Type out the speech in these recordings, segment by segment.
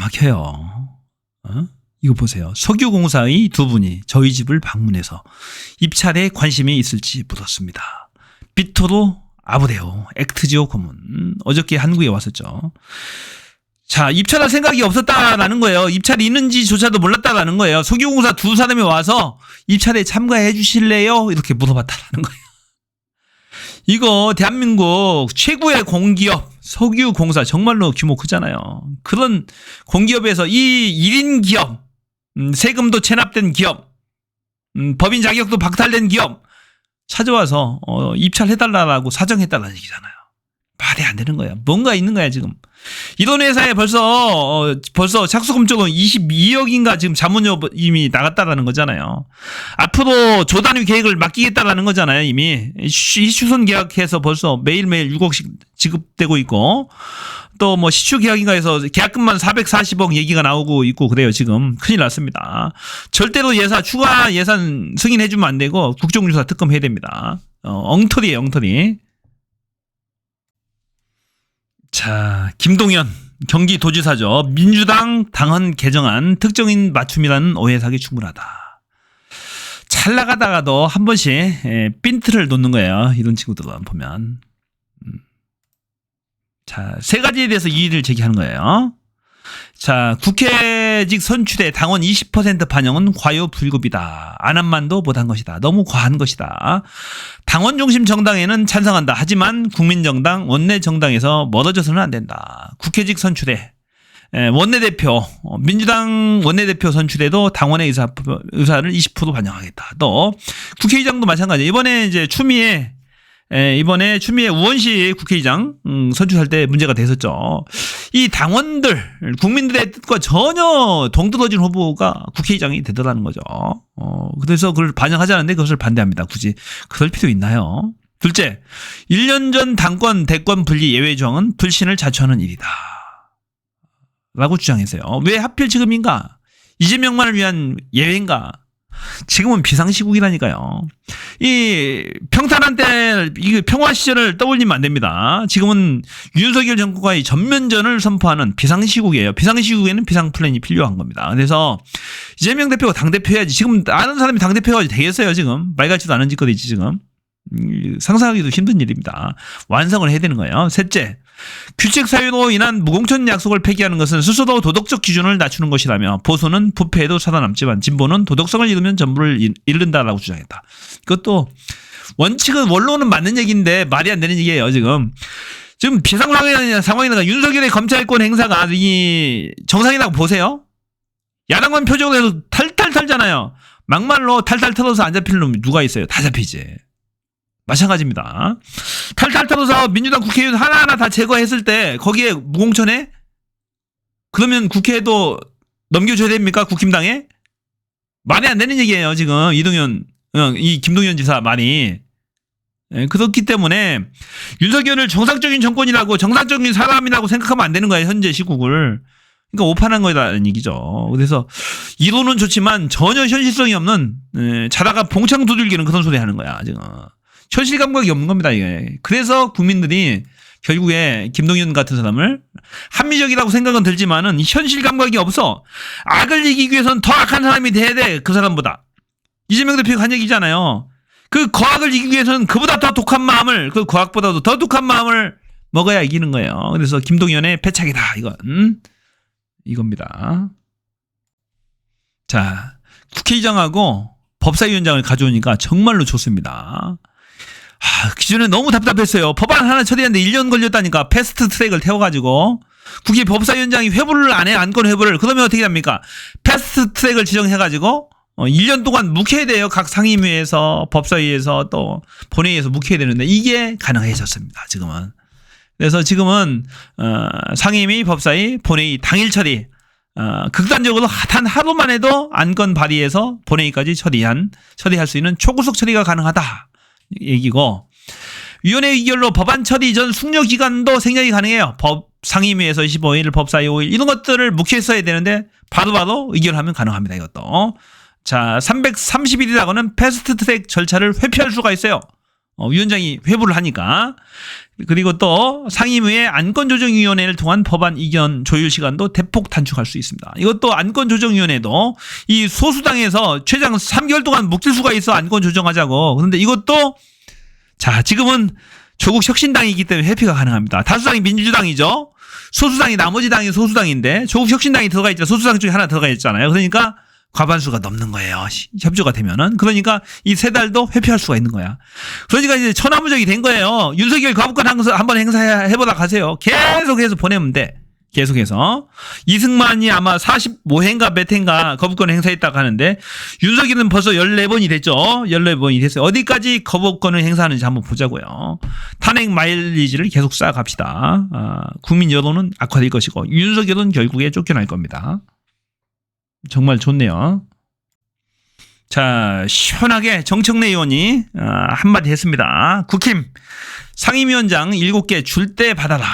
막혀요. 어? 이거 보세요. 석유공사의 두 분이 저희 집을 방문해서 입찰에 관심이 있을지 물었습니다. 비토도 아부데오 액트지오 고문 어저께 한국에 왔었죠. 자 입찰할 생각이 없었다라는 거예요. 입찰이 있는지조차도 몰랐다라는 거예요. 석유공사 두 사람이 와서 입찰에 참가해 주실래요? 이렇게 물어봤다라는 거예요. 이거 대한민국 최고의 공기업 석유 공사 정말로 규모 크잖아요. 그런 공기업에서 이 1인 기업 음, 세금도 체납된 기업 음, 법인 자격도 박탈된 기업 찾아와서 어, 입찰해달라고 사정했다는 얘기잖아요. 말이 안 되는 거야. 뭔가 있는 거야 지금. 이런 회사에 벌써 어, 벌써 착수금 쪽은 22억인가 지금 자문료임이 나갔다라는 거잖아요. 앞으로 조단위 계획을 맡기겠다라는 거잖아요. 이미 시추선 계약해서 벌써 매일 매일 6억씩 지급되고 있고 또 뭐 시추 계약인가 해서 계약금만 440억 얘기가 나오고 있고 그래요. 지금 큰일 났습니다. 절대로 예산 추가 예산 승인해 주면 안 되고 국정조사 특검 해야 됩니다. 어, 엉터리예요, 엉터리. 자, 김동연 경기도지사죠. 민주당 당헌 개정안 특정인 맞춤이라는 오해 사기 충분하다. 잘 나가다가도 한 번씩 에, 핀트를 놓는 거예요. 이런 친구들은 보면. 음. 자, 세 가지에 대해서 이의를 제기하는 거예요. 자, 국회직 선출의 당원 20% 반영은 과요불급이다. 안한만도 못한 것이다. 너무 과한 것이다. 당원 중심 정당에는 찬성한다. 하지만 국민정당, 원내 정당에서 멀어져서는 안 된다. 국회직 선출에 원내대표, 어, 민주당 원내대표 선출에도 당원의 의사, 의사를 20% 반영하겠다. 또 국회의장도 마찬가지. 이번에 이제 추미애 에, 이번에 추미애 우원식 국회의장 음, 선출할 때 문제가 됐었죠. 이 당원들 국민들의 뜻과 전혀 동떨어진 후보가 국회의장이 되더라는 거죠. 어, 그래서 그걸 반영하자는데 그것을 반대합니다. 굳이 그럴 필요 있나요? 둘째, 1년 전 당권 대권 분리 예외 조항은 불신을 자초하는 일이다. 라고 주장했어요. 왜 하필 지금인가? 이재명만을 위한 예외인가? 지금은 비상시국이라니까요. 이 평탄한 때, 이 평화 시절을 떠올리면 안 됩니다. 지금은 윤석열 정권과의 전면전을 선포하는 비상시국이에요. 비상시국에는 비상플랜이 필요한 겁니다. 그래서 이재명 대표가 당대표 해야지. 지금 아는 사람이 당대표가 되겠어요, 지금. 말 같지도 않은 짓거리지, 지금. 음, 상상하기도 힘든 일입니다. 완성을 해야 되는 거예요. 셋째, 규칙 사유로 인한 무공천 약속을 폐기하는 것은 스스로 도덕적 기준을 낮추는 것이라며 보수는 부패에도 살아남지만 진보는 도덕성을 잃으면 전부를 잃는다라고 주장했다. 그것도 원칙은 원론은 맞는 얘기인데 말이 안 되는 얘기예요 지금. 지금 비상상황이나 상황이나 윤석열의 검찰권 행사가 이 정상이라고 보세요. 야당만 표정으로 해서 탈탈 털잖아요. 막말로 탈탈 털어서 안 잡히는 놈이 누가 있어요? 다 잡히지. 마찬가지입니다. 탈탈 털어서 민주당 국회의원 하나하나 다 제거했을 때 거기에 무공천해? 그러면 국회에도 넘겨줘야 됩니까? 국힘당에? 말이 안 되는 얘기예요, 지금. 이동현, 어, 이 김동현 지사 말이. 예, 그렇기 때문에 윤석열을 정상적인 정권이라고 정상적인 사람이라고 생각하면 안 되는 거예요, 현재 시국을. 그러니까 오판한 거라는 얘기죠. 그래서 이론은 좋지만 전혀 현실성이 없는 예, 자다가 봉창 두들기는 그런 소리 하는 거야, 지금. 현실 감각이 없는 겁니다, 이게. 그래서 국민들이 결국에 김동연 같은 사람을 합리적이라고 생각은 들지만은 현실 감각이 없어. 악을 이기기 위해서는 더 악한 사람이 돼야 돼. 그 사람보다. 이재명 대표가 한 얘기잖아요. 그 거악을 이기기 위해서는 그보다 더 독한 마음을, 그 거악보다도 더 독한 마음을 먹어야 이기는 거예요. 그래서 김동연의 패착이다. 이건. 이겁니다. 자, 국회의장하고 법사위원장을 가져오니까 정말로 좋습니다. 아, 기존에 너무 답답했어요. 법안 하나 처리하는데 1년 걸렸다니까. 패스트 트랙을 태워가지고. 국회 법사위원장이 회부를 안 해, 안건 회부를. 그러면 어떻게 됩니까? 패스트 트랙을 지정해가지고, 어, 1년 동안 묵혀야 돼요. 각 상임위에서, 법사위에서, 또 본회의에서 묵혀야 되는데, 이게 가능해졌습니다. 지금은. 그래서 지금은, 어, 상임위, 법사위, 본회의 당일 처리, 어, 극단적으로 단 하루만 해도 안건 발의해서 본회의까지 처리한, 처리할 수 있는 초구속 처리가 가능하다. 얘기고 위원회 의결로 법안 처리 전 숙려 기간도 생략이 가능해요. 법 상임위에서 25일, 법사위 5일 이런 것들을 묵혀서야 되는데 바로바로 바로 의결하면 가능합니다. 이것도. 자, 330일이라고는 패스트 트랙 절차를 회피할 수가 있어요. 어, 위원장이 회부를 하니까. 그리고 또 상임위의 안건조정위원회를 통한 법안 이견 조율 시간도 대폭 단축할 수 있습니다. 이것도 안건조정위원회도 이 소수당에서 최장 3개월 동안 묵힐 수가 있어 안건 조정하자고. 그런데 이것도 자 지금은 조국 혁신당이기 때문에 회피가 가능합니다. 다수당이 민주당이죠. 소수당이 나머지 당이 소수당인데 조국 혁신당이 들어가 있죠. 소수당 중에 하나 들어가 있잖아요. 그러니까 과반수가 넘는 거예요. 시- 협조가 되면은. 그러니까 이 세 달도 회피할 수가 있는 거야. 그러니까 이제 천하무적이 된 거예요. 윤석열 거부권 항소 한번 행사해보다 가세요. 계속해서 보내면 돼. 계속해서. 이승만이 아마 45회인가 몇 회인가 거부권 행사했다고 하는데 윤석열은 벌써 14번이 됐죠. 14번이 됐어요. 어디까지 거부권을 행사하는지 한번 보자고요. 탄핵 마일리지를 계속 쌓아갑시다. 아, 국민 여론은 악화될 것이고 윤석열은 결국에 쫓겨날 겁니다. 정말 좋네요. 자, 시원하게 정청래 의원이 아, 한마디 했습니다. 국힘 상임위원장 7개 줄 때 받아라.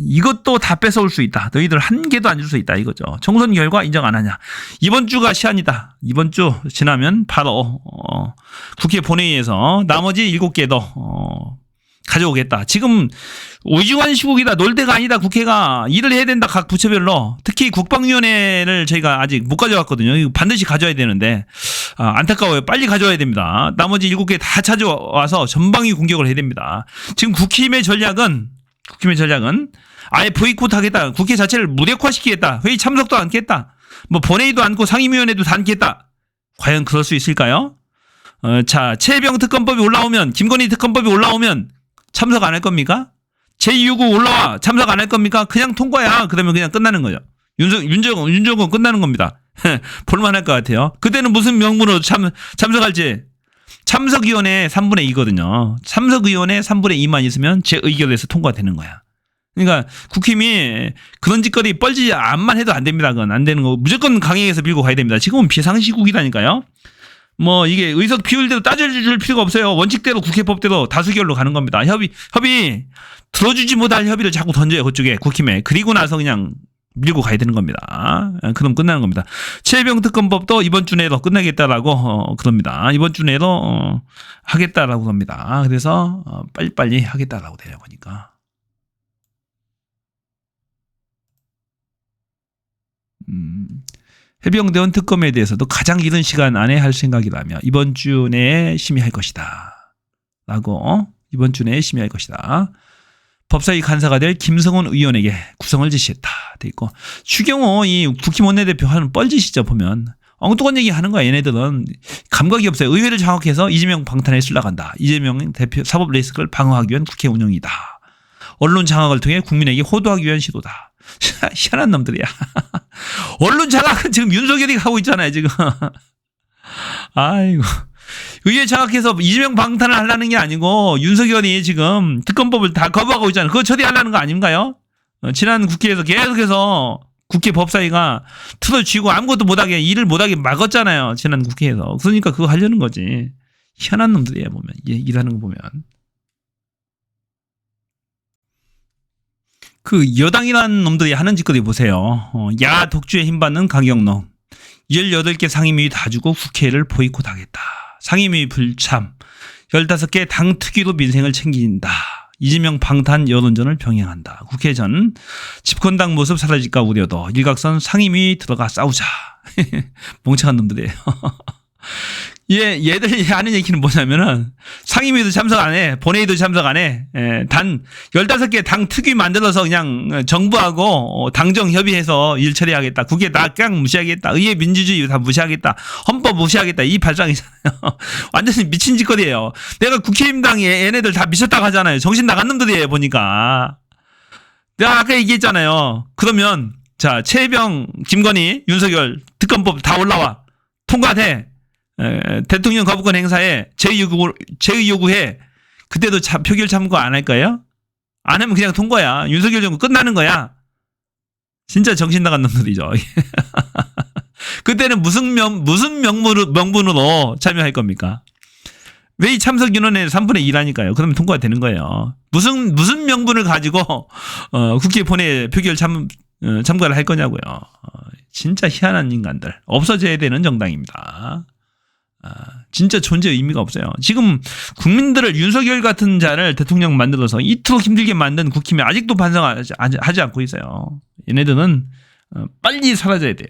이것도 다 뺏어올 수 있다. 너희들 한 개도 안 줄 수 있다. 이거죠. 총선 결과 인정 안 하냐. 이번 주가 시한이다. 이번 주 지나면 바로 어, 국회 본회의에서 나머지 7개도 어, 가져오겠다. 지금 오지환 시국이다. 놀 때가 아니다. 국회가 일을 해야 된다. 각 부처별로. 특히 국방위원회를 저희가 아직 못 가져왔거든요. 반드시 가져야 되는데 아, 안타까워요. 빨리 가져와야 됩니다. 나머지 7개 다 찾아와서 전방위 공격을 해야 됩니다. 지금 국힘의 전략은 국힘의 전략은 아예 보이콧 하겠다. 국회 자체를 무력화시키겠다. 회의 참석도 않겠다. 뭐 본회의도 않고 상임위원회도 다 않겠다. 과연 그럴 수 있을까요? 어, 자, 최병 특검법이 올라오면 김건희 특검법이 올라오면 참석 안 할 겁니까? 제2요구 올라와 참석 안 할 겁니까? 그냥 통과야. 그러면 그냥 끝나는 거죠. 윤석, 윤정, 윤정은 끝나는 겁니다. 볼만할 것 같아요. 그때는 무슨 명분으로 참, 참석할지. 참석위원회 3분의 2거든요. 참석위원회 3분의 2만 있으면 제 의결에서 통과되는 거야. 그러니까 국힘이 그런 짓거리 뻘지 안만 해도 안 됩니다. 그건 안 되는 거. 무조건 강행해서 밀고 가야 됩니다. 지금은 비상시국이라니까요. 뭐 이게 의석 비율대로 따져줄 필요가 없어요. 원칙대로 국회법대로 다수결로 가는 겁니다. 협의 협의 들어주지 못할 협의를 자꾸 던져요 그쪽에 국힘에. 그리고 나서 그냥 밀고 가야 되는 겁니다. 아, 그럼 끝나는 겁니다. 최병 특검법도 이번 주 내로 끝내겠다라고 어, 그럽니다. 이번 주 내로 어, 하겠다라고 합니다. 그래서 어, 빨리빨리 하겠다라고 돼요 보니까. 음, 해병대원 특검에 대해서도 가장 이른 시간 안에 할 생각이라며 이번 주 내에 심의할 것이다. 라고 어? 이번 주 내에 심의할 것이다. 법사위 간사가 될 김성원 의원에게 구성을 지시했다. 돼 있고 추경호 이 국힘 원내대표 하는 뻘짓이죠 보면 엉뚱한 얘기 하는 거야 얘네들은 감각이 없어요. 의회를 장악해서 이재명 방탄에 쓸라간다. 이재명 대표 사법 레이스를 방어하기 위한 국회 운영이다. 언론 장악을 통해 국민에게 호도하기 위한 시도다. 희한한 놈들이야. 언론 장악은 지금 윤석열이 하고 있잖아요, 지금. 아이고. 의회 장악해서 이재명 방탄을 하려는 게 아니고 윤석열이 지금 특검법을 다 거부하고 있잖아요. 그거 처리하려는 거 아닌가요? 어, 지난 국회에서 계속해서 국회 법사위가 틀어쥐고 아무것도 못하게 일을 못하게 막았잖아요. 지난 국회에서. 그러니까 그거 하려는 거지. 희한한 놈들이에요, 보면. 예, 일하는 거 보면. 그 여당이라는 놈들이 하는 짓거리 보세요. 어, 야 독주에 힘받는 강경노. 18개 상임위 다 주고 국회를 보이콧하겠다. 상임위 불참. 15개 당 특위로 민생을 챙긴다. 이재명 방탄 여론전을 병행한다. 국회 전 집권당 모습 사라질까 우려도 일각선 상임위 들어가 싸우자. 멍청한 놈들이에요. 얘, 얘들이 하는 얘기는 뭐냐면은 상임위도 참석 안 해, 본회의도 참석 안 해, 에, 단 15개 당 특위 만들어서 그냥 정부하고 어, 당정 협의해서 일 처리하겠다. 국회 다 그냥 무시하겠다. 의회 민주주의 다 무시하겠다. 헌법 무시하겠다. 이 발상이잖아요. 완전히 미친 짓거리예요. 내가 국회의원당에 얘네들 다 미쳤다고 하잖아요. 정신 나간 놈들이에요, 보니까. 내가 아까 얘기했잖아요. 그러면, 자, 최병, 김건희, 윤석열, 특검법 다 올라와. 통과돼. 에, 대통령 거부권 행사에 제2요구, 제2요구해. 그때도 자, 표결 참고 안할 거예요? 안 하면 그냥 통과야. 윤석열 정부 끝나는 거야. 진짜 정신 나간 놈들이죠. 그때는 무슨 명, 무슨 명분으로, 명분으로 참여할 겁니까? 왜이 참석 인원의 3분의 1하니까요. 그러면 통과가 되는 거예요. 무슨, 무슨 명분을 가지고, 어, 국회 본회 표결 참, 어, 참가를 할 거냐고요. 어, 진짜 희한한 인간들. 없어져야 되는 정당입니다. 아, 진짜 존재 의미가 없어요. 지금 국민들을 윤석열 같은 자를 대통령 만들어서 이토록 힘들게 만든 국힘이 아직도 반성하지 하지 않고 있어요. 얘네들은 어, 빨리 사라져야 돼요.